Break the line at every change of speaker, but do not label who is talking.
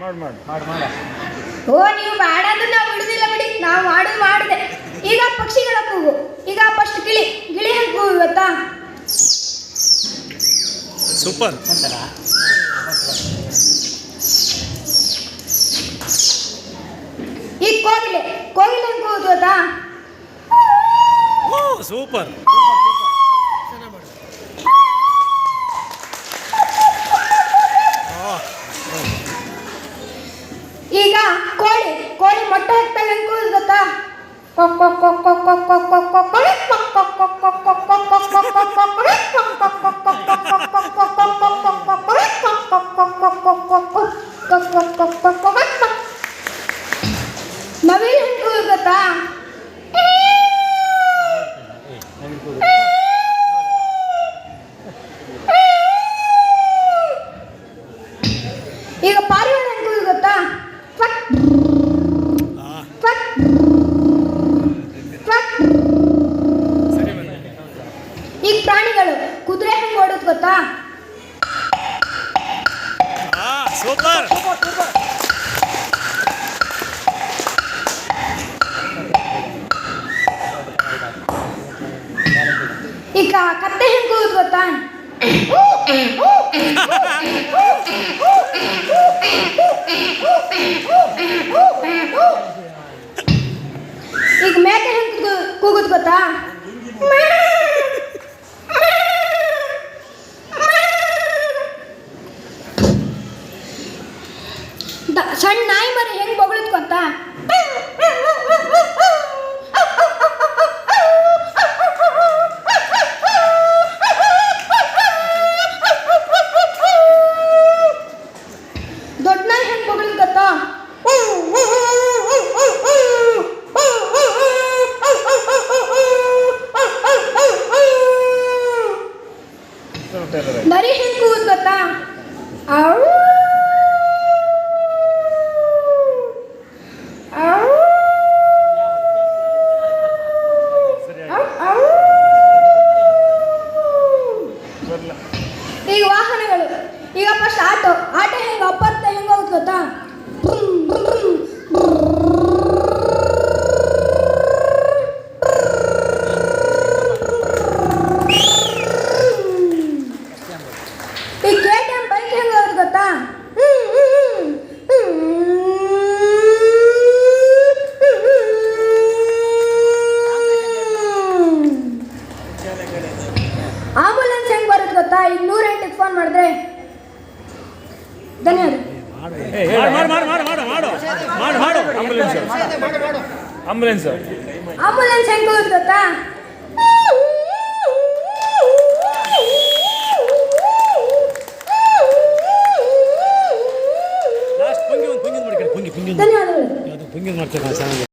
ಮಾಡು ಮಾಡು
ಮಾಡು ಮಾಡ.
ಓ ನೀವು ಬೇಡ ಅಂದ್ರೆ ನಾವು ಬಿಡುದಿಲ್ಲ ಬಿಡಿ. ನಾವು ಮಾಡೋದು ಮಾಡಿದೆ. ಈಗ ಪಕ್ಷಿಗಳ ಕೂಗು. ಈಗ ಫಸ್ಟ್ ಗಿಳಿ ಗಿಳಿ ಹೆಂಗೆ ಕೂಗು ಗೊತ್ತಾ?
ಸೂಪರ್.
ಅಂತಾರ
ಈಗ ಕೋಗಿಲೆ ಕೋಗಿಲೆ ಹೆಂಗೆ ಕೂಗುದು ಗೊತ್ತಾ?
ಸೂಪರ್.
ಕೋಳಿ ಕೋಳಿ ಮೊಟ್ಟೆ ಹಾಕ್ತಾಳೆ ಅನ್ಕೋದು ಗೊತ್ತಾ ಕೊಳೆ ಈಗ ಪ್ರಾಣಿಗಳು ಕುದುರೆ ಹೆಂಗೆ ಓಡೋದು ಗೊತ್ತಾ?
ಸೂಪರ್.
ಈಗ ಕತ್ತೆ ಹೆಂಗೆ ಕೂಗುದು ಗೊತ್ತಾ? ಈಗ ಮೇಕೆ ಹೆಂಗೆ ಕೂಗುದು ಗೊತ್ತಾ? ಸಣ್ಣ ನಾಯಿ ಮರಿ ಹೆಂಗೆ ಬೊಗಳದ್ ಗೊತ್ತಾ? ದೊಡ್ಡ ನಾಯಿ ಹೆಂಗೆ ಬೊಗಳದ್ ಗೊತ್ತಾ? ನರಿ ಹೆಂಗೆ ಕೂಗುದು ಗೊತ್ತಾ? ಔ. ಔ. ಔ, ಔ.
ಬರಲ್ಲ
ಈಗ ವಾಹನಗಳು ಈಗ ಫಸ್ಟ್ ಆಟೋ ಆಟೋ ಹೆಂಗೆ ಅಪ್ಪತ್ತ ಹೆಂಗೆ ಹೋಗುತ್ತೆ ಗೊತ್ತಾ ಈ ಕೆ ಟಿ ಎಂ ಬೈಕ್ ಹೆಂಗೆ ಗೊತ್ತಾ? ಆಂಬುಲೆನ್ಸ್ ಹೆಂಗೆ ಬರುತ್ತೆ ಗೊತ್ತಾ ಈಗ ನೂರ ಎಂಟಕ್ಕೆ ಫೋನ್ ಮಾಡಿದ್ರೆ ಧನ್ಯವಾದ
ಆಂಬುಲೆನ್ಸ್ ಆಂಬುಲೆನ್ಸ್
ಹೆಂಗೆ ಗೊತ್ತಾ?
Bugün market ben